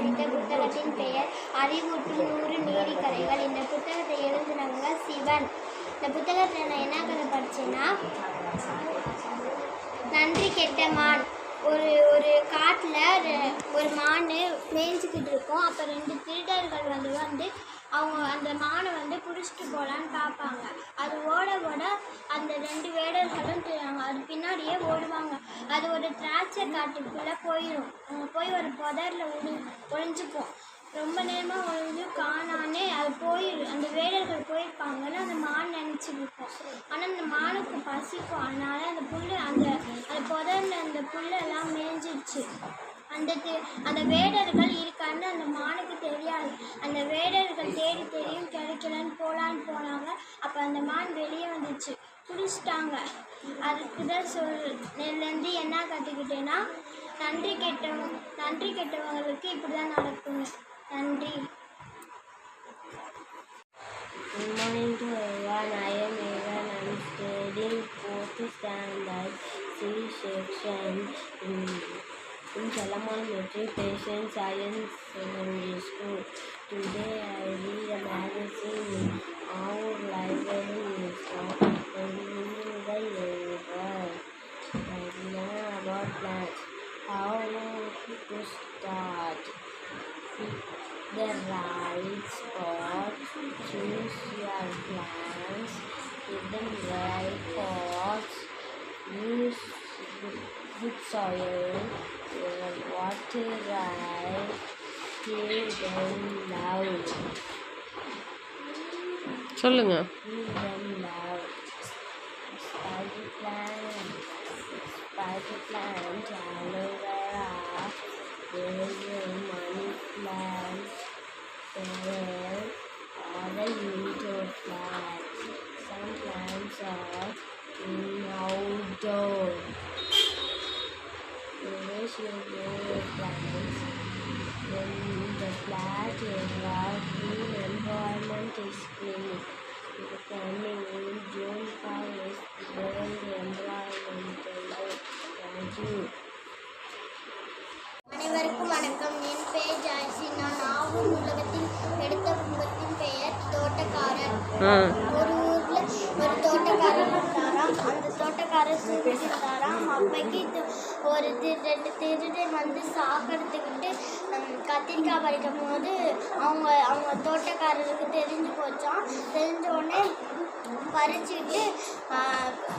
படித்த புத்தகத்தின் பெயர் அறிவூட்டும் நூறு நீதிக்கதைகள். இந்த புத்தகத்தை எழுதினவங்க சிவன். இந்த புத்தகத்தில் நான் என்ன கதை படித்தேன்னா நன்றி கெட்ட மான். ஒரு ஒரு காட்டில் ஒரு மான் மேய்ஞ்சிக்கிட்டு இருக்கும். அப்போ ரெண்டு திருடர்கள் வந்து வந்து அவங்க அந்த மானை வந்து பிடிச்சிட்டு போகலான்னு பார்ப்பாங்க. அது ஓட ஓட அந்த ரெண்டு வேடர்களும் தி- அது பின்னாடியே ஓடுவாங்க. அது ஒரு திராட்சை காட்டுக்குள்ளே போயிடும் அவங்க போய் ஒரு புதரில் ஒளி ஒழிஞ்சுப்போம் ரொம்ப நேரமாக ஒழிஞ்சு காணானே அது போயிடும் அந்த வேடர்கள் போயிருப்பாங்கன்னு அந்த மான் நினச்சிருப்போம் இருக்கும் ஆனால் அந்த மானுக்கு பசிக்கும். அதனால அந்த புல் அந்த அந்த புதரில் அந்த புல்லெல்லாம் மேய்ஞ்சிடுச்சு அந்த தி- அந்த வேடர்கள் இருக்கான்னு அந்த மான தெரியாது. அந்த வேடர்கள் தேடி தெரியும் கிடைக்கலன்னு போகலான்னு போனாங்க. அப்போ அந்த மான் வெளியே வந்துச்சு. பிடிச்சிட்டாங்க அதுக்கு தான் சொல் இதுலேருந்து என்ன கற்றுக்கிட்டேன்னா நன்றி கெட்டவங்க நன்றி கெட்டவங்களுக்கு இப்படி தான் நடக்குங்க நன்றி. Good morning to everyone. I am Evan. Studying fourth standard C section. Hmm. In, Salaman Metropolitan Science Secondary School. Today I read a magazine in our library is the universe. I learn about plants. How to start the right spot, choose your plants, give them right pots, use good, soil, water right, give them love, சொல்லுங்க give them love. Spider plant, spider plant, aloe indoor plants. When the flat area green environment is clean. Coming in June 5 is World Environmental Day. Thank you. அனைவருக்கும் வணக்கம் என் பெயர் Joyce நான் நாவூர் உலகத்தில் எடுத்த புத்தகத்தின் பெயர் தோட்டக்காரர் ஒரு ஊர்ல ஒரு தோட்டக்காரர் இருந்தாராம் அந்த தோட்டக்காரர் சூழ்ச்சிருந்தாராம் அப்பைக்கு ஒரு ரெண்டு திருடன் வந்து சாப்பிட்றதுக்கிட்டு கத்திரிக்காய் பறிக்கும் போது அவங்க அவங்க தோட்டக்காரருக்கு தெரிஞ்சு போச்சான் தெரிஞ்ச உடனே பறிச்சுக்கிட்டு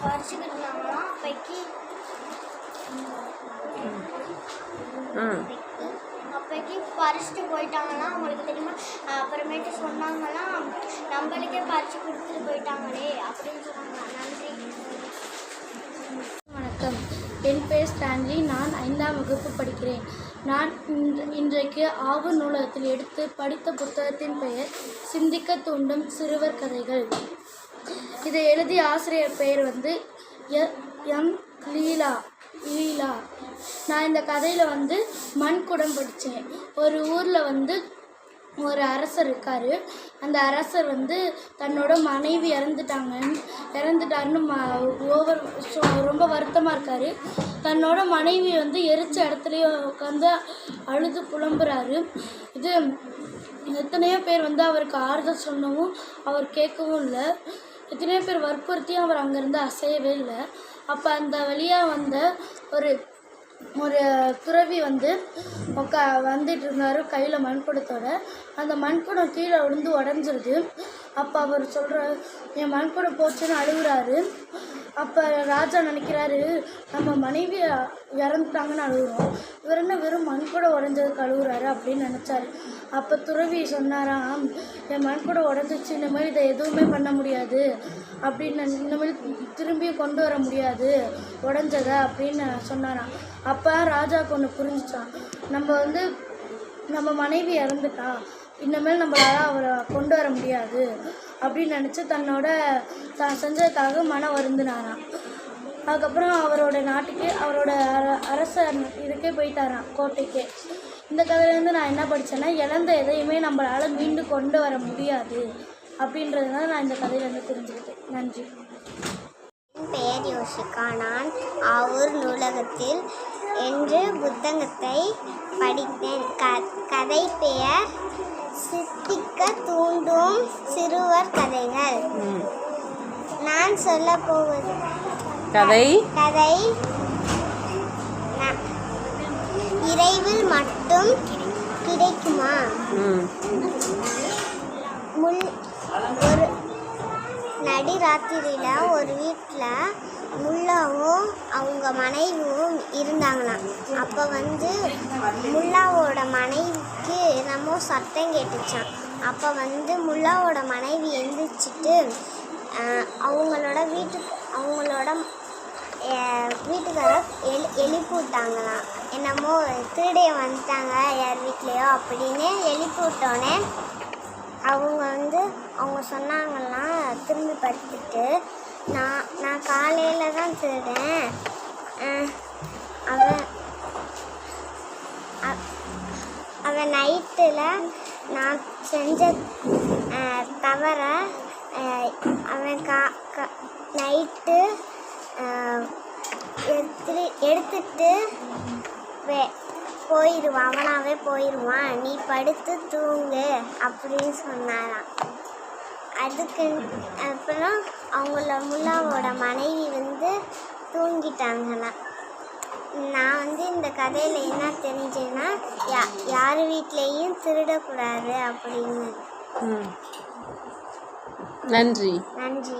பறிச்சுக்கிட்டு இருந்தாங்களாம். அப்பைக்கு அப்போக்கி பறிச்சுட்டு போயிட்டாங்கன்னா அவங்களுக்கு தெரியுமா? அப்புறமேட்டு சொன்னாங்கன்னா நம்மளுக்கே பறிச்சு கொடுத்துட்டு போயிட்டாங்களே அப்படின்னு சொன்னாங்க நன்றி. வணக்கம். என் பேர் ஸ்டான்லி. நான் ஐந்தாம் வகுப்பு படிக்கிறேன். நான் இன்று இன்றைக்கு ஆவு நூலகத்தில் எடுத்து படித்த புத்தகத்தின் பெயர் சிந்திக்க தூண்டும் சிறுவர் கதைகள். இதை எழுதிய ஆசிரியர் பெயர் வந்து எம் லீலா லீலா. நான் இந்த கதையில் வந்து மண்குடம் படித்தேன் ஒரு ஊரில் வந்து ஒரு அரசர் இருக்கார். அந்த அரசர் வந்து தன்னோட மனைவி இறந்துட்டாங்கன்னு இறந்துட்டாருன்னு ம ஓவர் ரொம்ப வருத்தமாக இருக்கார். தன்னோட மனைவி வந்து எரிச்ச இடத்துலையே உட்காந்து அழுது புலம்புறாரு. இது எத்தனையோ பேர் வந்து அவருக்கு ஆறுதல் சொன்னவும் அவர் கேட்கவும் இல்லை. எத்தனையோ பேர் வற்புறுத்தியும் அவர் அங்கேருந்து அசையவே இல்லை. அப்போ அந்த வழியாக வந்த ஒரு ஒரு துறவி வந்து உக்கா வந்துட்டு இருந்தார் கையில் மண்குடத்தோட அந்த மண்குடம் கீழே விழுந்து உடஞ்சிருது. அப்போ அவர் சொல்கிற என் மண்குடம் போச்சுன்னு அழுகுறாரு. அப்போ ராஜா நினைக்கிறாரு நம்ம மனைவி இறந்துட்டாங்கன்னு அழுகுறோம். இவர் என்ன வெறும் மண் கூட உடஞ்சதுக்கு அழுகுறாரு அப்படின்னு நினச்சாரு. அப்போ துறவி சொன்னாராம் என் மண்குடம் உடஞ்சிச்சு இந்த மாதிரி இதை எதுவுமே பண்ண முடியாது. அப்படின்னு இந்த மாதிரி திரும்பி கொண்டு வர முடியாது. உடஞ்சதை அப்படின்னு சொன்னாராம். அப்போ ராஜாவுக்கு ஒன்று புரிஞ்சிச்சான் நம்ம வந்து நம்ம மனைவி இறந்துட்டா இனிமேல் நம்மளால் அவரை கொண்டு வர முடியாது. அப்படின்னு நினச்சி தன்னோட த செஞ்சதுக்காக மன வருந்தினாராம். அதுக்கப்புறம் அவரோட நாட்டுக்கு அவரோட அர அரச இதுக்கே போயிட்டாராம் கோட்டைக்கே. இந்த கதையிலேருந்து நான் என்ன படித்தேன்னா இழந்த எதையுமே நம்மளால் மீண்டும் கொண்டு வர முடியாது அப்படின்றதுனால நான் இந்த கதையிலேருந்து தெரிஞ்சுக்கிட்டேன். நன்றி. பெயர் யோசிக்கா நான் ஆவூர் நூலகத்தில் என்று புத்தகத்தை படித்தேன். க கதை பெயர் சித்திக்க தூண்டும் சிறுவர் கதைகள். நான் சொல்ல போவது கதை? கதை. விரைவில் மட்டும் கிடைக்குமா? முள் ஒரு நடுராத்திரியில் ஒரு வீட்டில் முல்லாவும் அவங்க மனைவியும் இருந்தாங்களாம். அப்போ வந்து முல்லாவோட மனைவிக்கு என்னமோ சத்தம் கேட்டுச்சான் அப்போ வந்து முல்லாவோட மனைவி எந்திரிச்சிட்டு அவங்களோட வீட்டுக்கு அவங்களோட வீட்டுக்காரர் எழு எழுப்பி விட்டாங்களாம் என்னமோ திருடைய வந்துட்டாங்க யார் வீட்லேயோ அப்படின்னு எழுப்பி விட்டோன்னே அவங்க வந்து அவங்க சொன்னாங்கலாம் திரும்பி படுத்துட்டு நான் நான் காலையில் தான் திருடேன். அவன் அவன் நைட்டில் நான் செஞ்ச தவற அவன் கா க நைட்டு எடுத்து எடுத்துட்டு வே போயிடுவான் அவனாவே போயிடுவான் நீ படுத்து தூங்கு அப்படின்னு சொன்னாராம். அதுக்கு அப்புறம் அவங்கள முல்லாவோட மனைவி வந்து தூங்கிட்டாங்களாம். நான் வந்து இந்த கதையில் என்ன தெரிஞ்சேன்னா யா யார் வீட்லேயும் திருடக்கூடாது அப்படின்னு. நன்றி. நன்றி.